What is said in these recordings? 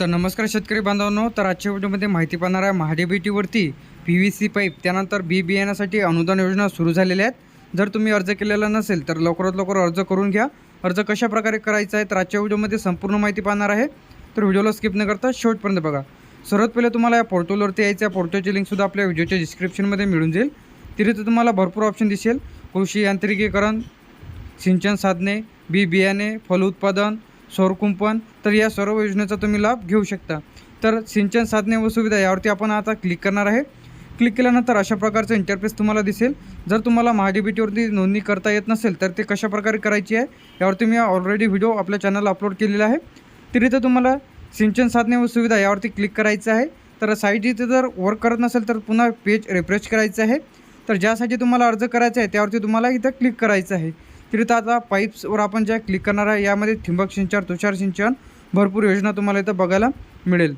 तर नमस्कार शेतकरी बांधवांनो तर आजच्या व्हिडिओमध्ये माहिती पाहणार आहे महाडीबीटीवरती पी व्ही सी पाईप त्यानंतर बी बियाण्यासाठी अनुदान योजना सुरू झालेल्या आहेत. जर तुम्ही अर्ज केलेला नसेल तर लवकरात लवकर अर्ज करून घ्या. अर्ज कशा प्रकारे करायचा आहे तर आजच्या व्हिडिओमध्ये संपूर्ण माहिती पाहणार आहे. तर व्हिडिओला स्किप न करता शेवटपर्यंत बघा. सर्वात पहिले तुम्हाला या पोर्टलवरती यायचं आहे. पोर्टलची लिंकसुद्धा आपल्या व्हिडिओच्या डिस्क्रिप्शनमध्ये मिळून जाईल. तिथे तुम्हाला भरपूर ऑप्शन दिसेल. कृषी यांत्रिकीकरण सिंचन साधने बी बियाणे फलोत्पादन सौरकुंपण तर या सर्व योजनेचा तुम्ही लाभ घेऊ शकता. तर सिंचन साधने व सुविधा यावरती आपण आता क्लिक करणार आहे. क्लिक केल्यानंतर अशा प्रकारचं इंटरफेस तुम्हाला दिसेल. जर तुम्हाला महाडीबीटीवरती नोंदणी करता येत नसेल तर ते कशा प्रकारे करायची आहे यावरती मी ऑलरेडी व्हिडिओ आपल्या चॅनलला अपलोड केलेला आहे. तर इथं तुम्हाला सिंचन साधने व सुविधा यावरती क्लिक करायचं आहे. तर साईट इथे जर वर्क करत नसेल तर पुन्हा पेज रिफ्रेश करायचं आहे. तर ज्यासाठी तुम्हाला अर्ज करायचा आहे त्यावरती तुम्हाला इथं क्लिक करायचं आहे. तर इथं आता पाईप्सवर आपण ज्या क्लिक करणार आहे यामध्ये ठिंबक सिंचन तुषार सिंचन भरपूर योजना तुम्हाला इथं बघायला मिळेल.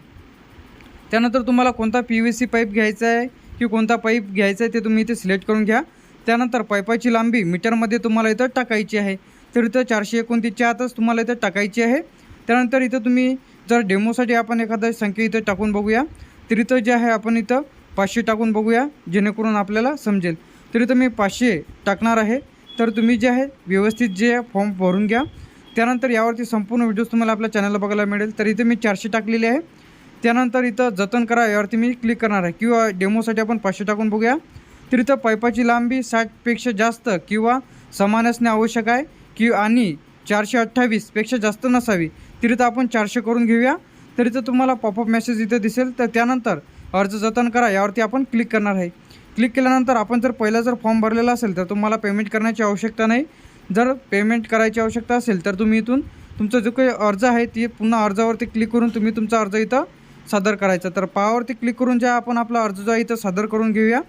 त्यानंतर तुम्हाला कोणता पी व्ही सी पाईप घ्यायचा आहे की कोणता पाईप घ्यायचा आहे ते तुम्ही इथे सिलेक्ट करून घ्या. त्यानंतर पाईपाची लांबी मीटरमध्ये तुम्हाला इथं टाकायची आहे. तर इथं चारशे एकोणतीसच्या आतच तुम्हाला इथं टाकायची आहे. त्यानंतर इथं तुम्ही जर डेमोसाठी आपण एखादा संख्या इथं टाकून बघूया तर इथं जे आहे आपण इथं पाचशे टाकून बघूया जेणेकरून आपल्याला समजेल. तर इथं मी पाचशे टाकणार आहे. तर तुम्ही जे आहे व्यवस्थित जे फॉर्म भरून घ्या. त्यानंतर यावरती संपूर्ण व्हिडिओज तुम्हाला आपल्या चॅनलला बघायला मिळेल. तर इथे मी चारशे टाकलेले आहे. त्यानंतर इथं जतन करा यावरती मी क्लिक करणार आहे. किंवा डेमोसाठी आपण पाचशे टाकून बघूया. तर इथं पाईपाची लांबी साठपेक्षा जास्त किंवा समान असणे आवश्यक आहे. की आणि चारशे अठ्ठावीसपेक्षा जास्त नसावी. तर इथं आपण चारशे करून घेऊया. तर इथं तुम्हाला पॉपअप मेसेज इथं दिसेल. तर त्यानंतर अर्ज जतन करा यावरती आपण क्लिक करणार आहे. क्लिक केल्यानंतर आपण जर पहिला जर फॉर्म भरलेला असेल तर तुम्हाला पेमेंट करण्याची आवश्यकता नाही. जर पेमेंट करायची आवश्यकता असेल तर तुम्ही इथून तुमचा जो काही अर्ज आहे ती पुन्हा अर्जावरती क्लिक करून तुम्ही तुमचा अर्ज इथं सादर करायचा. तर पावावरती क्लिक करून ज्या आपण आपला अर्ज जो आहे इथं सादर करून घेऊया.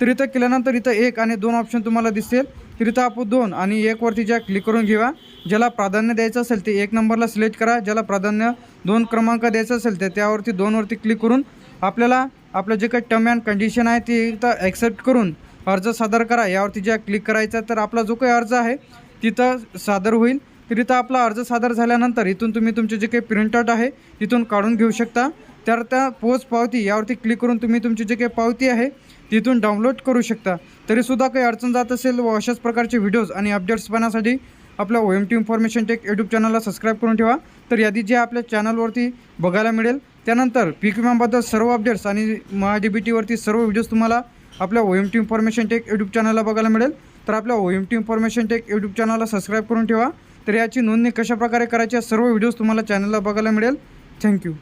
तर इथं केल्यानंतर इथं एक आणि दोन ऑप्शन तुम्हाला दिसेल. तर इथं आपण दोन आणि एकवरती ज्या क्लिक करून घेऊया ज्याला प्राधान्य द्यायचं असेल ते एक नंबरला सिलेक्ट करा. ज्याला प्राधान्य दोन क्रमांक द्यायचं असेल तर त्यावरती दोनवरती क्लिक करून आपल्याला आपलं जे काही टर्म अँड कंडिशन आहे ते इथं ॲक्सेप्ट करून अर्ज सादर करा. यावरती ज्या क्लिक करायचा तर आपला जो काही अर्ज आहे तिथं सादर होईल. तर इथं आपला अर्ज सादर झाल्यानंतर इथून तुम्ही तुमचे जे काही प्रिंटआउट आहे तिथून काढून घेऊ शकता. तर त्या पोच पावती यावरती क्लिक करून तुम्ही तुमची जे काही पावती आहे तिथून डाउनलोड करू शकता. तरीसुद्धा काही अडचण जात असेल व अशाच प्रकारचे व्हिडिओज आणि अपडेट्स पाहण्यासाठी आपल्या O M T information tech YouTube चॅनलला सबस्क्राईब करून ठेवा. तर यादी जे आपल्या चॅनलवरती बघायला मिळेल त्यानंतर पीक विम्याबद्दल सर्व अपडेट्स आणि महा बी टीवरती सर्व व्हिडिओज तुम्हाला आपल्या O M T information tech YouTube चॅनलला बघायला मिळेल. तर आपल्या O M T information tech YouTube चॅनलला सबस्क्राईब करून ठेवा. तर याची नोंदणी कशाप्रकारे करायची आहे सर्व व्हिडिओज तुम्हाला चॅनलला बघायला मिळेल. थँक्यू